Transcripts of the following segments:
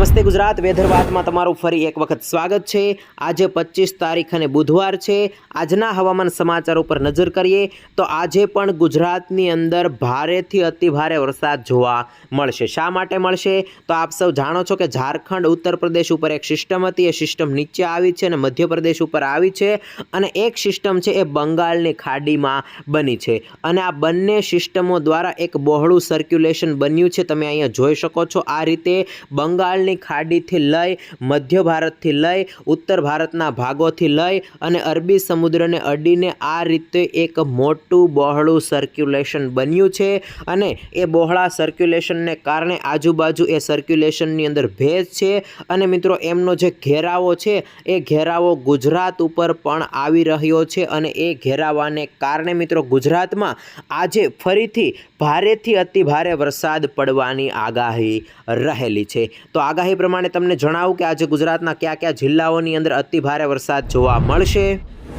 નમસ્તે ગુજરાત, વેધર વાતમાં તમારું ફરી એક વખત સ્વાગત છે. આજે પચીસ તારીખ અને બુધવાર છે. આજના હવામાન સમાચાર ઉપર નજર કરીએ તો આજે પણ ગુજરાતની અંદર ભારેથી અતિ ભારે વરસાદ જોવા મળશે. શા માટે મળશે? તો આપ સૌ જાણો છો કે ઝારખંડ ઉત્તર પ્રદેશ ઉપર એક સિસ્ટમ હતી. એ સિસ્ટમ નીચે આવી છે અને મધ્યપ્રદેશ ઉપર આવી છે અને એક સિસ્ટમ છે એ બંગાળની ખાડીમાં બની છે. અને આ બંને સિસ્ટમો દ્વારા એક બહોળું સર્ક્યુલેશન બન્યું છે. તમે અહીંયા જોઈ શકો છો આ રીતે બંગાળની ખાડીથી લઈ, મધ્ય ભારતથી લઈ, ઉત્તર ભારતના ભાગોથી લઈ અને અરબી સમુદ્રને અડીને આ રીતે એક મોટું બહોળું સર્ક્યુલેશન બન્યું છે. અને એ બહોળા સર્ક્યુલેશનને કારણે આજુબાજુ એ સર્ક્યુલેશનની અંદર ભેજ છે. અને મિત્રો, એમનો જે ઘેરાવો છે, એ ઘેરાવો ગુજરાત ઉપર પણ આવી રહ્યો છે અને એ ઘેરાવાને કારણે મિત્રો, ગુજરાતમાં આજે ફરીથી ભારેથી અતિ ભારે વરસાદ પડવાની આગાહી રહેલી છે. તો આગાહી પ્રમાણે તમને જણાવું કે આજે ગુજરાતના કયા કયા જિલ્લાઓની અંદર અતિ ભારે વરસાદ જોવા મળશે?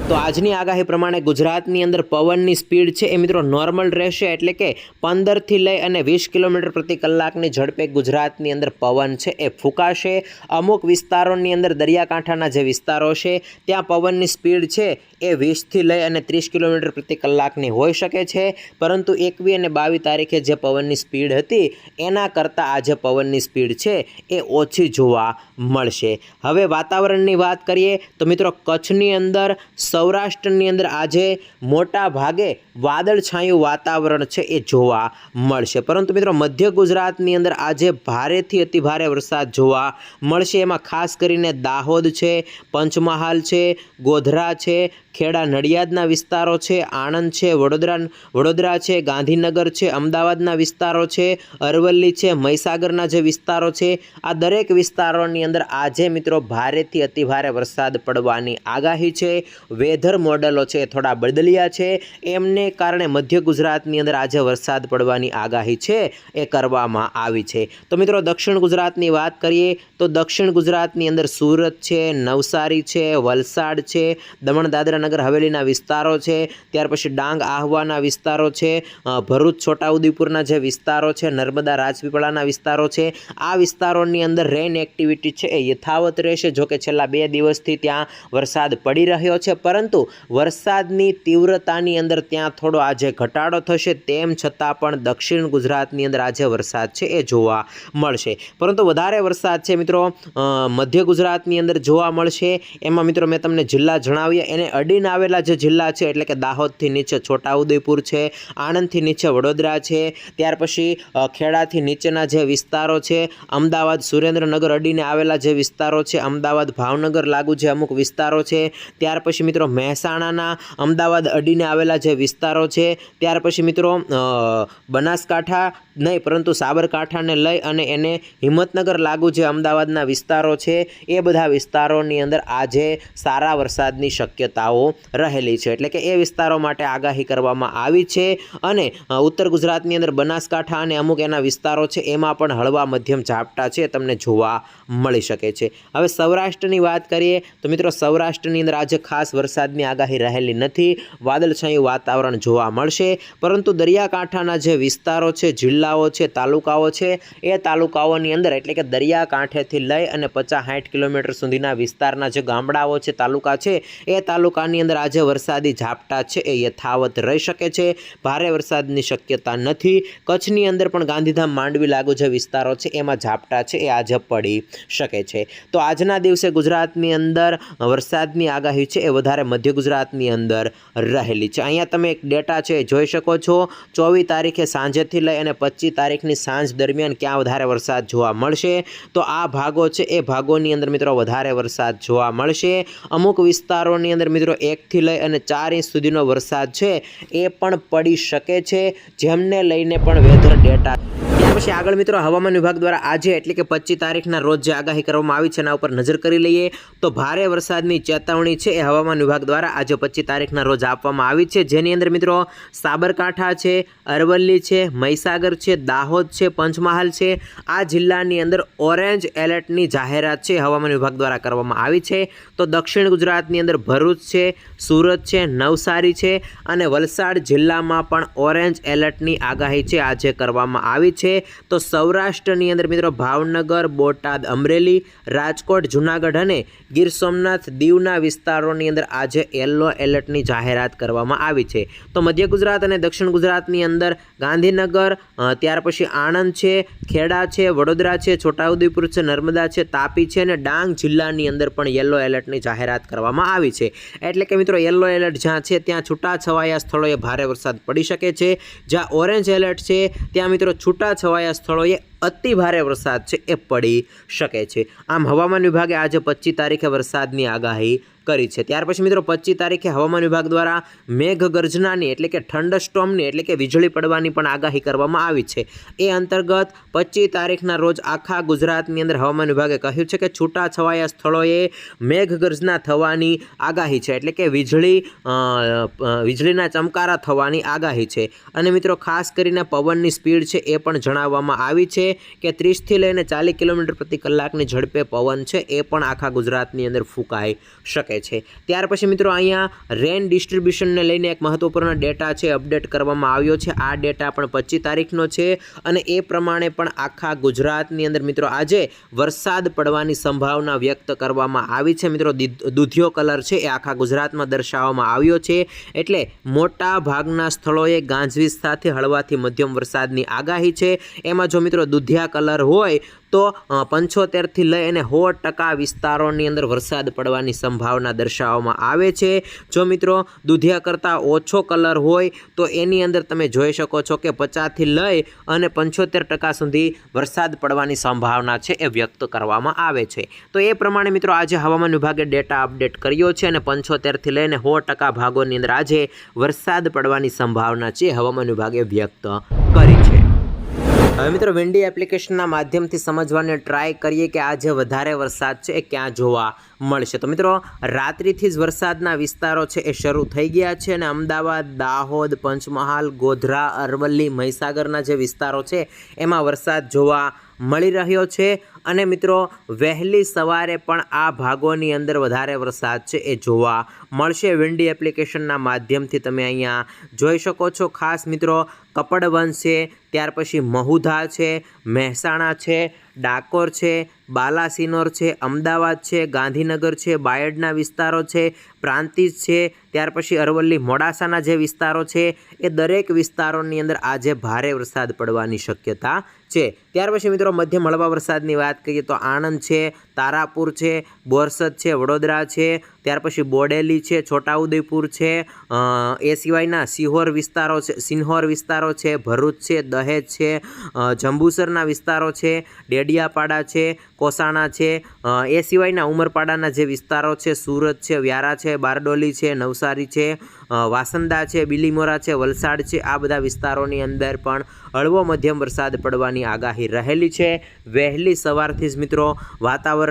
તો આજની આગાહી પ્રમાણે ગુજરાતની અંદર પવનની સ્પીડ છે એ મિત્રો નોર્મલ રહેશે એટલે કે પંદરથી લઈ અને વીસ કિલોમીટર પ્રતિ કલાકની ઝડપે ગુજરાતની અંદર પવન છે એ ફૂંકાશે. અમુક વિસ્તારોની અંદર દરિયાકાંઠાના જે વિસ્તારો છે, ત્યાં પવનની સ્પીડ છે એ વીસથી લઈ અને ત્રીસ કિલોમીટર પ્રતિ કલાકની હોઈ શકે છે. પરંતુ એકવી અને બાવીસ તારીખે જે પવનની સ્પીડ હતી, એના કરતાં આજે પવનની સ્પીડ છે એ ઓછી જોવા મળશે. હવે વાતાવરણની વાત કરીએ તો મિત્રો કચ્છની અંદર સૌરાષ્ટ્રની અંદર આજે મોટા ભાગે વાદળછાયું વાતાવરણ છે એ જોવા મળશે. પરંતુ મિત્રો, મધ્ય ગુજરાતની અંદર આજે ભારેથી અતિભારે વરસાદ જોવા મળશે. એમાં ખાસ કરીને દાહોદ છે, પંચમહાલ છે, ગોધરા છે, ખેડા, નડિયાદના વિસ્તારો છે, આણંદ છે, વડોદરા વડોદરા છે, ગાંધીનગર છે, અમદાવાદના વિસ્તારો છે, અરવલ્લી છે, મહીસાગરના જે વિસ્તારો છે, આ દરેક વિસ્તારોની અંદર આજે મિત્રો ભારેથી અતિભારે વરસાદ પડવાની આગાહી છે. વેધર મોડલો છે, થોડા બદલ્યા છે. એમને કારણે મધ્ય ગુજરાતની અંદર આજે વરસાદ પડવાની આગાહી છે, એ કરવામાં આવી છે. તો મિત્રો, દક્ષિણ ગુજરાતની વાત કરીએ, તો દક્ષિણ ગુજરાતની અંદર સુરત છે, નવસારી છે, વલસાડ છે દમણ દાદરા નગર હવેલીના વિસ્તારો છે, ત્યાર પછી ડાંગ આહવાના વિસ્તારો છે ભરૂચ, છોટાઉદેપુરના જે વિસ્તારો છે, નર્મદા, રાજપીપળાના વિસ્તારો છે, આ વિસ્તારોની અંદર રેન એક્ટિવિટી છે એ યથાવત રહેશે, જોકે છેલ્લા બે દિવસથી ત્યાં વરસાદ પડી રહ્યો છે. પરંતુ વરસાદની તીવ્રતાની અંદર ત્યાં થોડો આજે ઘટાડો થશે, તેમ છતાં પણ દક્ષિણ ગુજરાતની અંદર આજે વરસાદ છે એ જોવા મળશે. પરંતુ વધારે વરસાદ છે મિત્રો મધ્ય ગુજરાતની અંદર જોવા મળશે. એમાં મિત્રો મેં તમને જિલ્લા જણાવ્યા, એને અડીને આવેલા જે જિલ્લા છે, એટલે કે દાહોદથી નીચે છોટાઉદેપુર છે, આણંદથી નીચે વડોદરા છે, ત્યાર પછી ખેડાથી નીચેના જે વિસ્તારો છે, અમદાવાદ સુરેન્દ્રનગર અડીને આવેલા જે વિસ્તારો છે, અમદાવાદ ભાવનગર લાગુ જે અમુક વિસ્તારો છે, ત્યાર પછી મિત્રો મહેસાણાના અમદાવાદ અડીને આવેલા જે વિસ્તારો છે ત્યાર પછી મિત્રો બનાસકાંઠા નહીં, પરંતુ સાબરકાંઠાને લઈ અને એને હિંમતનગર લાગુ જે અમદાવાદના વિસ્તારો છે, એ બધા વિસ્તારોની અંદર આજે સારા વરસાદની શક્યતાઓ રહેલી છે. એટલે કે એ વિસ્તારો માટે આગાહી કરવામાં આવી છે અને ઉત્તર ગુજરાતની અંદર બનાસકાંઠા અને અમુક એના વિસ્તારો છે, એમાં પણ હળવા મધ્યમ ઝાપટા છે તમને જોવા મળી શકે છે. હવે સૌરાષ્ટ્રની વાત કરીએ, તો મિત્રો સૌરાષ્ટ્રની અંદર આજે ખાસ વરસાદની આગાહી રહેલી નથી. વાદળછાયું વાતાવરણ જોવા મળશે, પરંતુ દરિયાકાંઠાના જે વિસ્તારો છે જિલ્લાઓ છે, તાલુકાઓ છે, એ તાલુકાઓની અંદર એટલે કે દરિયાકાંઠેથી લઈ અને પચાસ સાઠ કિલોમીટર સુધીના વિસ્તારના જે ગામડાઓ છે, તાલુકા છે, એ તાલુકાની અંદર આજે વરસાદી ઝાપટા છે, એ યથાવત રહી શકે છે. ભારે વરસાદની શક્યતા નથી. કચ્છની અંદર પણ ગાંધીધામ માંડવી લાગુ જે વિસ્તારો છે, એમાં ઝાપટા છે, એ આજે પડી શકે છે. તો આજના દિવસે ગુજરાતની અંદર વરસાદની આગાહી છે, એ વધારે મધ્ય ગુજરાતની અંદર રહેલી છે. અહીંયા તમે એક ડેટા છે જોઈ શકો છો. ચોવીસ તારીખે સાંજેથી લઈ અને પચીસ તારીખની સાંજ દરમિયાન ક્યાં વધારે વરસાદ જોવા મળશે? તો આ ભાગો છે, એ ભાગોની અંદર મિત્રો વધારે વરસાદ જોવા મળશે. અમુક વિસ્તારોની અંદર મિત્રો એકથી લઈ અને ચાર ઇંચ સુધીનો વરસાદ છે, એ પણ પડી શકે છે, જેમને લઈને પણ વેધર ડેટા પછી આગળ મિત્રો હવામાન વિભાગ દ્વારા આજે એટલે કે પચીસ તારીખના રોજ જે આગાહી કરવામાં આવી છે એના ઉપર નજર કરી લઈએ તો ભારે વરસાદની ચેતવણી છે એ હવામાન વિભાગ દ્વારા આજે પચીસ તારીખના રોજ આપવામાં આવી છે. જેની અંદર મિત્રો સાબરકાંઠા છે, અરવલ્લી છે, મહીસાગર છે, દાહોદ છે, પંચમહાલ છે, આ જિલ્લાની અંદર ઓરેન્જ એલર્ટની જાહેરાત છે હવામાન વિભાગ દ્વારા કરવામાં આવી છે. તો દક્ષિણ ગુજરાતની અંદર ભરૂચ છે, સુરત છે, નવસારી છે અને વલસાડ જિલ્લામાં પણ ઓરેન્જ એલર્ટની આગાહી છે આજે કરવામાં આવી છે. તો સૌરાષ્ટ્રની અંદર મિત્રો ભાવનગર, બોટાદ, અમરેલી, રાજકોટ, જુનાગઢ અને ગીર સોમનાથ દીવના વિસ્તારોની અંદર આજે યલો એલર્ટની જાહેરાત કરવામાં આવી છે. તો મધ્ય ગુજરાત અને દક્ષિણ ગુજરાતની અંદર ગાંધીનગર ત્યાર પછી આણંદ છે, ખેડા છે, વડોદરા છે, છોટાઉદેપુર છે, નર્મદા છે, તાપી છે અને ડાંગ જિલ્લાની અંદર પણ યલો એલર્ટની જાહેરાત કરવામાં આવી છે. એટલે કે મિત્રો યલો એલર્ટ જ્યાં છે ત્યાં છૂટા છવાયા સ્થળોએ ભારે વરસાદ પડી શકે છે. જ્યાં ઓરેન્જ એલર્ટ છે ત્યાં મિત્રો છૂટાછવાયા સ્થળોએ અતિ ભારે વરસાદ છે એ પડી શકે છે. આમ હવામાન વિભાગે આજે પચીસ તારીખે વરસાદની આગાહી કરી છે. ત્યાર પછી મિત્રો પચીસ તારીખે હવામાન વિભાગ દ્વારા મેઘ ગર્જનાની એટલે કે થંડરસ્ટોમની એટલે કે વીજળી પડવાની પણ આગાહી કરવામાં આવી છે. એ અંતર્ગત પચીસ તારીખના રોજ આખા ગુજરાતની અંદર હવામાન વિભાગે કહ્યું છે કે છૂટાછવાયા સ્થળોએ મેઘ ગર્જના થવાની આગાહી છે. એટલે કે વીજળી વીજળીના ચમકારા થવાની આગાહી છે. અને મિત્રો ખાસ કરીને પવનની સ્પીડ છે એ પણ જણાવવામાં આવી છે કે ત્રીસથી લઈને ચાલીસ કિલોમીટર પ્રતિ કલાકની ઝડપે પવન છે એ પણ આખા ગુજરાતની અંદર ફૂંકાઈ શકે છે ત્યાર પછી મિત્રો અહીંયા રેન ડિસ્ટ્રીબ્યુશનને લઈને એક મહત્વપૂર્ણ ડેટા છે, અપડેટ કરવામાં આવ્યો છે. આ ડેટા પણ પચીસ તારીખનો છે અને એ પ્રમાણે પણ આખા ગુજરાતની અંદર મિત્રો આજે વરસાદ પડવાની સંભાવના વ્યક્ત કરવામાં આવી છે. મિત્રો દૂધિયો કલર છે, એ આખા ગુજરાતમાં દર્શાવવામાં આવ્યો છે. એટલે મોટા ભાગના સ્થળોએ ગાંજવીજ સાથે હળવાથી મધ્યમ વરસાદની આગાહી છે. એમાં જો મિત્રો દૂધિયા કલર હોય તો પંચોતેરથી લઈ અને સો ટકા વિસ્તારોની અંદર વરસાદ પડવાની સંભાવના દર્શાવવામાં આવે છે. જો મિત્રો દૂધિયા કરતાં ઓછો કલર હોય, તો એની અંદર તમે જોઈ શકો છો કે પચાસથી લઈ અને પંચોતેર ટકા સુધી વરસાદ પડવાની સંભાવના છે એ વ્યક્ત કરવામાં આવે છે. તો એ પ્રમાણે મિત્રો આજે હવામાન વિભાગે ડેટા અપડેટ કર્યો છે અને પંચોતેરથી લઈને સો ટકા ભાગોની અંદર આજે વરસાદ પડવાની સંભાવના છે હવામાન વિભાગે વ્યક્ત કરી હવે મિત્રો વિન્ડી એપ્લિકેશનના માધ્યમથી સમજવાને ટ્રાય કરીએ કે આજે વધારે વરસાદ છે, એ ક્યાં જોવા મળશે? તો મિત્રો, રાત્રિથી જ વરસાદના વિસ્તારો છે, એ શરૂ થઈ ગયા છે અને અમદાવાદ, દાહોદ, પંચમહાલ, ગોધરા, અરવલ્લી, મહીસાગરના જે વિસ્તારો છે, એમાં વરસાદ જોવા મળી રહ્યો છે. અને મિત્રો, વહેલી સવારે પણ આ ભાગોની અંદર વધારે વરસાદ છે એ જોવા મળશે. વિન્ડી એપ્લિકેશનના માધ્યમથી તમે અહીંયા જોઈ શકો છો. ખાસ મિત્રો, કપડવંશ છે, ત્યાર પછી મહુધા છે, મહેસાણા છે, ડાકોર છે, બાલાસિનોર છે, અમદાવાદ છે, ગાંધીનગર છે, બાયડના વિસ્તારો છે, પ્રાંતિજ છે, ત્યાર પછી અરવલ્લી, મોડાસાના જે વિસ્તારો છે, એ દરેક વિસ્તારોની અંદર આજે ભારે વરસાદ પડવાની શક્યતા છે. ત્યાર પછી મિત્રો, મધ્યમ હળવા વરસાદની વાત કરીએ તો આણંદ છે. તારાપુર છે, બોરસદ છે, વડોદરા છે, ત્યાર પછી બોડેલી છે, છોટાઉદેપુર છે એ સિવાયના સિહોર વિસ્તારો છે, સિન્હોર વિસ્તારો છે, ભરૂચ છે, દહેજ છે જંબુસરના વિસ્તારો છે, ડેડિયાપાડા છે, કોસાણા છે એ સિવાયના ઉમરપાડાના જે વિસ્તારો છે, સુરત છે, વ્યારા છે, બારડોલી છે, નવસારી છે વાસંદા છે, બિલીમોરા છે, વલસાડ છે, આ બધા વિસ્તારોની અંદર પણ હળવો મધ્યમ વરસાદ પડવાની આગાહી રહેલી છે. વહેલી સવારથી જ મિત્રો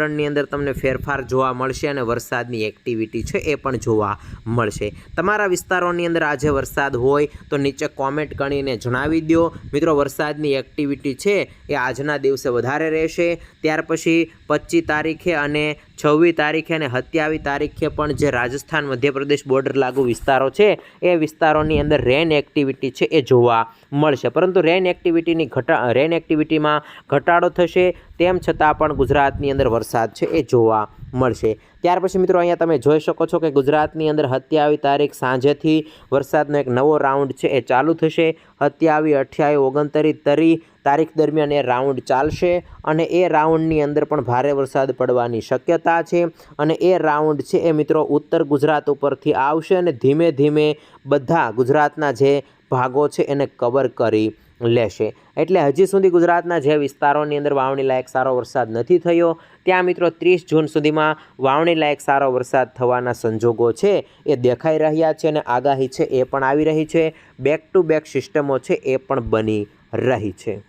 વાતાવરણની અંદર તમને ફેરફાર જોવા મળશે અને વરસાદની એક્ટિવિટી છે એ પણ જોવા મળશે. તમારા વિસ્તારોની અંદર આજે વરસાદ હોય તો નીચે કોમેન્ટ કરીને જણાવી દો મિત્રો, વરસાદની એક્ટિવિટી છે એ આજના દિવસે વધારે રહેશે. ત્યાર પછી પચીસ તારીખે અને છવ્વીસ તારીખે અને સત્યાવીસ તારીખે પણ જે રાજસ્થાન મધ્યપ્રદેશ બોર્ડર લાગુ વિસ્તારો છે, એ વિસ્તારોની અંદર રેન એક્ટિવિટી છે એ જોવા મળશે. પરંતુ રેન એક્ટિવિટીની ઘટા રેન એક્ટિવિટીમાં ઘટાડો થશે, તેમ છતાં પણ ગુજરાતની અંદર વરસાદ છે એ જોવા મળશે. ત્યાર પછી મિત્રો અહીંયા તમે જોઈ શકો છો કે ગુજરાતની અંદર સત્યાવી તારીખ સાંજેથી વરસાદનો એક નવો રાઉન્ડ છે એ ચાલુ થશે. સત્યાવી અઠ્યાવી ઓગણત્રીસ તરી તારીખ દરમિયાન એ રાઉન્ડ ચાલશે અને એ રાઉન્ડની અંદર પણ ભારે વરસાદ પડવાની શક્યતા છે. અને એ રાઉન્ડ છે એ મિત્રો ઉત્તર ગુજરાત ઉપરથી આવશે અને ધીમે ધીમે બધા ગુજરાતના જે ભાગો છે એને કવર કરી લેશે. એટલે હજી સુધી ગુજરાતના જે વિસ્તારોની અંદર વાવણી લાયક સારો વરસાદ નથી થયો. ત્યાં મિત્રો ત્રીસ જૂન સુધીમાં વાવણી લાયક સારો વરસાદ થવાના સંજોગો છે એ દેખાઈ રહ્યા છે અને આગાહી છે એ પણ આવી રહી છે. બેક ટુ બેક સિસ્ટમો છે એ પણ બની રહી છે.